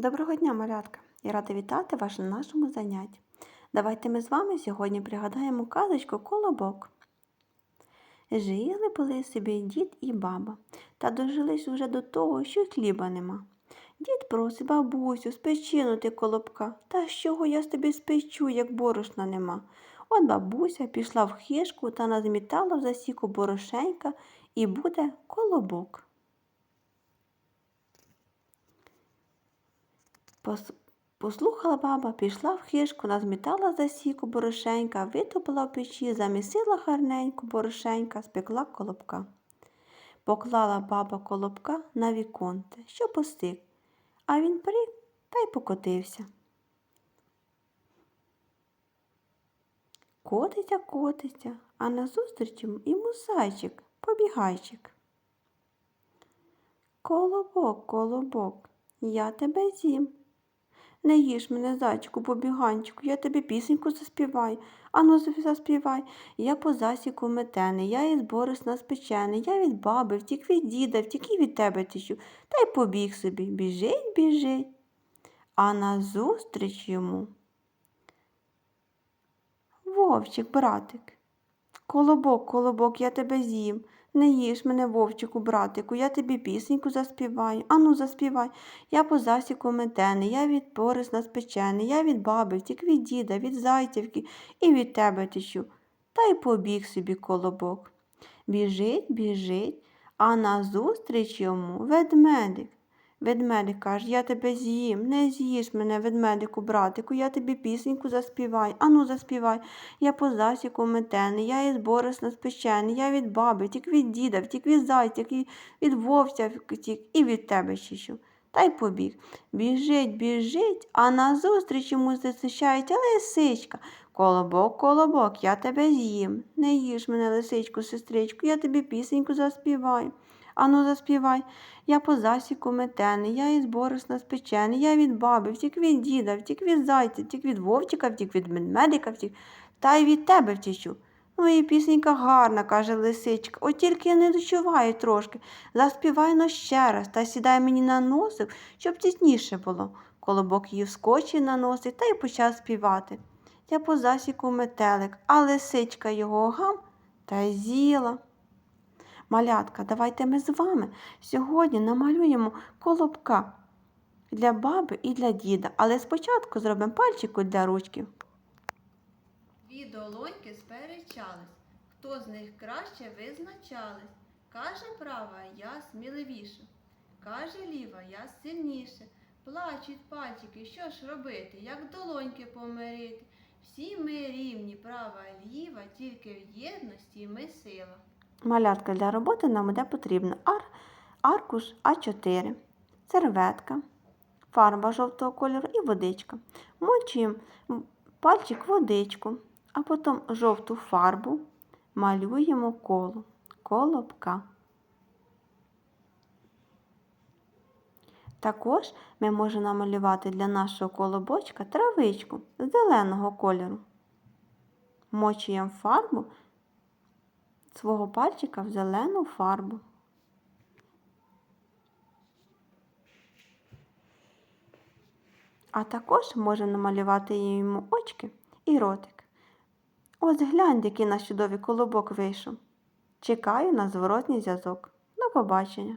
Доброго дня, малятка! Я рада вітати вас на нашому занятті. Давайте ми з вами сьогодні пригадаємо казочку Колобок. Жили були собі дід і баба, та дожились уже до того, що хліба нема. Дід просить бабусю, спечинути колобка. Та з чого я з тобі спечу, як борошна нема. От бабуся пішла в хишку та назмітала в засіку борошенька і буде колобок. Послухала баба, пішла в хишку, назмітала засіку борошенька, витопила в печі, замісила гарненько борошенька, спекла колобка. Поклала баба колобка на віконце, що постиг, а він приг та й покотився. Котиться, котиться, а назустріч йому зайчик, побігайчик. Колобок, колобок, я тебе з'їм. Не їж мене, зайчику, побіганчику, я тобі пісеньку заспіваю. Ану, заспівай. Я по засіку метений, я із борисна спечений, я від баби, втік від діда, втік і від тебе тищу, та й побіг собі. Біжить, біжить. А назустріч йому. Вовчик, братик. Колобок, колобок, я тебе з'їм. Не їж мене, вовчику, братику, я тобі пісеньку заспіваю. Ану, заспівай. Я по засіку метений, я від порисна спечений, я від баби, від діда, від зайцівки і від тебе течу. Та й побіг собі колобок. Біжить, біжить, а назустріч йому ведмедик. Ведмедик каже, я тебе з'їм, не з'їж мене, ведмедику, братику, я тобі пісеньку заспіваю. Ану, заспівай. Я по засіку метений, я із борисна спечений, я від баби, втік від діда, втік від зайця, від вовця втік, і від тебе чищу. Та й побіг. Біжить, біжить, а назустріч йому зустрічається лисичка. Колобок, колобок, я тебе з'їм. Не їж мене, лисичку, сестричку, я тобі пісеньку заспіваю. Ану, заспівай. Я по засіку метений, я із борисна спечений, я від баби, втік від діда, втік від зайця, втік від вовчика, втік від медмедика, втік, та й від тебе втічу. Ну і пісенька гарна, каже лисичка, от тільки я не дочуваю трошки. Заспівай но ще раз та сідай мені на носик, щоб тісніше було. Колобок її вскочив на носик та й почав співати. Я по засіку метелик, а лисичка його гам та й з'їла. Малятка, давайте ми з вами сьогодні намалюємо колобка для баби і для діда, але спочатку зробимо пальчику для ручки. Дві долоньки сперечались, хто з них краще визначались. Каже права, я сміливіше, каже ліва, я сильніше. Плачуть пальчики, що ж робити, як долоньки помирити? Всі ми рівні, права, ліва, тільки в єдності ми сила. Малятка для роботи нам буде потрібно ар, аркуш А4, серветка, фарба жовтого кольору і водичка. Мочуємо пальчик водичку, а потім жовту фарбу малюємо коло, колобка. Також ми можемо намалювати для нашого колобочка травичку зеленого кольору. Мочуємо фарбу свого пальчика в зелену фарбу. А також можемо намалювати йому очки і ротик. Ось глянь, який наш чудовий колобок вийшов. Чекаю на зворотній зв'язок. До побачення!